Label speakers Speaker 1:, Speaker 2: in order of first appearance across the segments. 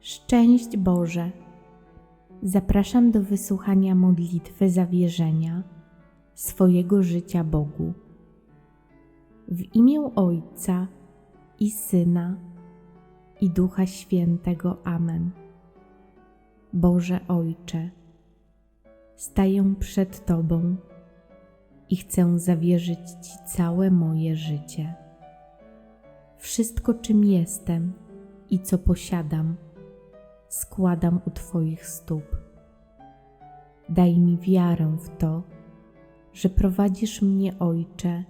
Speaker 1: Szczęść Boże! Zapraszam do wysłuchania modlitwy zawierzenia swojego życia Bogu. W imię Ojca i Syna i Ducha Świętego. Amen. Boże Ojcze, staję przed Tobą i chcę zawierzyć Ci całe moje życie. Wszystko, czym jestem i co posiadam, składam u Twoich stóp. Daj mi wiarę w to, że prowadzisz mnie, Ojcze,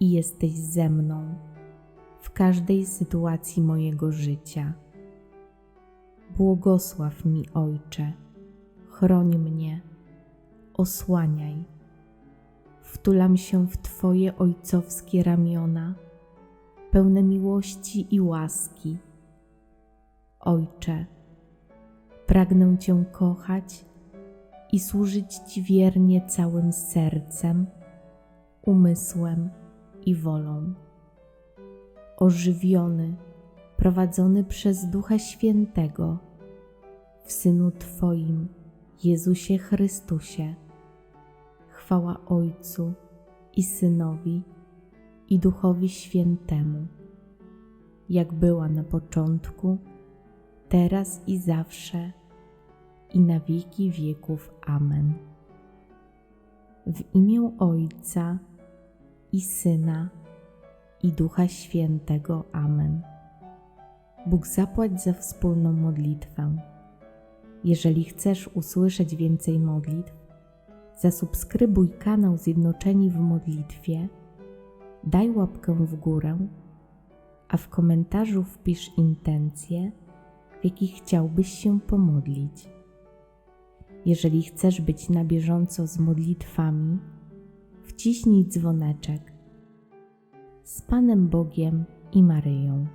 Speaker 1: i jesteś ze mną w każdej sytuacji mojego życia. Błogosław mi, Ojcze, chroń mnie, osłaniaj. Wtulam się w Twoje ojcowskie ramiona, pełne miłości i łaski. Ojcze, pragnę Cię kochać i służyć Ci wiernie całym sercem, umysłem i wolą. Ożywiony, prowadzony przez Ducha Świętego, w Synu Twoim, Jezusie Chrystusie, chwała Ojcu i Synowi i Duchowi Świętemu, jak była na początku, teraz i zawsze, i na wieki wieków. Amen. W imię Ojca i Syna i Ducha Świętego. Amen. Bóg zapłać za wspólną modlitwę. Jeżeli chcesz usłyszeć więcej modlitw, zasubskrybuj kanał Zjednoczeni w Modlitwie, daj łapkę w górę, a w komentarzu wpisz intencje, w jakich chciałbyś się pomodlić. Jeżeli chcesz być na bieżąco z modlitwami, wciśnij dzwoneczek. Z Panem Bogiem i Maryją.